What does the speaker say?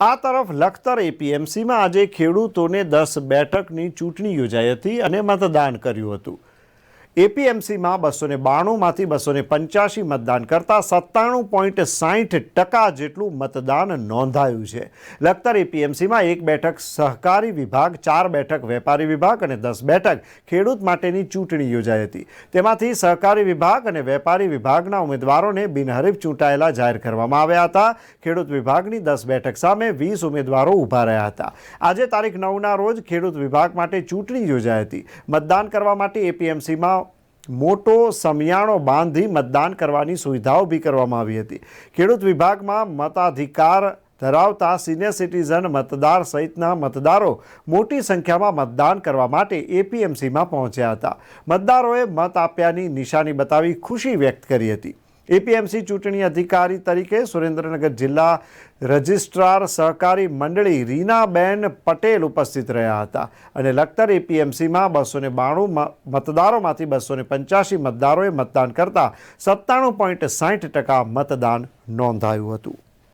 આ તરફ લખતર એપીએમસીમાં આજે ખેડૂતોને દસ બેઠકની ચૂંટણી યોજાઈ હતી અને મતદાન કર્યું હતું. એપીએમસીમાં બસો ને બાણુંમાંથી બસો ને પંચ્યાસી મતદાન કરતાં સત્તાણું પોઈન્ટ સાહીઠ ટકા જેટલું મતદાન નોંધાયું છે. લખતર એપીએમસીમાં એક બેઠક સહકારી વિભાગ, ચાર બેઠક વેપારી વિભાગ અને દસ બેઠક ખેડૂત માટેની ચૂંટણી યોજાઈ હતી. તેમાંથી સહકારી વિભાગ અને વેપારી વિભાગના ઉમેદવારોને બિનહરીફ ચૂંટાયેલા જાહેર કરવામાં આવ્યા હતા. ખેડૂત વિભાગની દસ બેઠક સામે વીસ ઉમેદવારો ઊભા રહ્યા હતા. આજે તારીખ નવના રોજ ખેડૂત વિભાગ માટે ચૂંટણી યોજાઈ હતી. મતદાન કરવા માટે એપીએમસીમાં મોટો સમિયાણો બાંધી મતદાન કરવાની સુવિધા ઊભી કરવામાં આવી હતી. ખેડૂત વિભાગમાં મતાધિકાર ધરાવતા સિનિયર સિટીઝન મતદાર સહિતના મતદારો મોટી સંખ્યામાં મતદાન કરવા માટે એપીએમસીમાં પહોંચ્યા હતા. મતદારોએ મત આપ્યાની નિશાની બતાવી ખુશી વ્યક્ત કરી હતી. એપીએમસી ચૂંટણી અધિકારી તરીકે સુરેન્દ્રનગર જિલ્લા રજિસ્ટ્રાર સહકારી મંડળી રીનાબેન પટેલ ઉપસ્થિત રહ્યા હતા અને લખતર એપીએમસીમાં બસો ને બાણું મતદારોમાંથી બસો ને પંચ્યાસી મતદારોએ મતદાન કરતાં સત્તાણું પોઈન્ટ સાહીઠ ટકા મતદાન નોંધાયું હતું.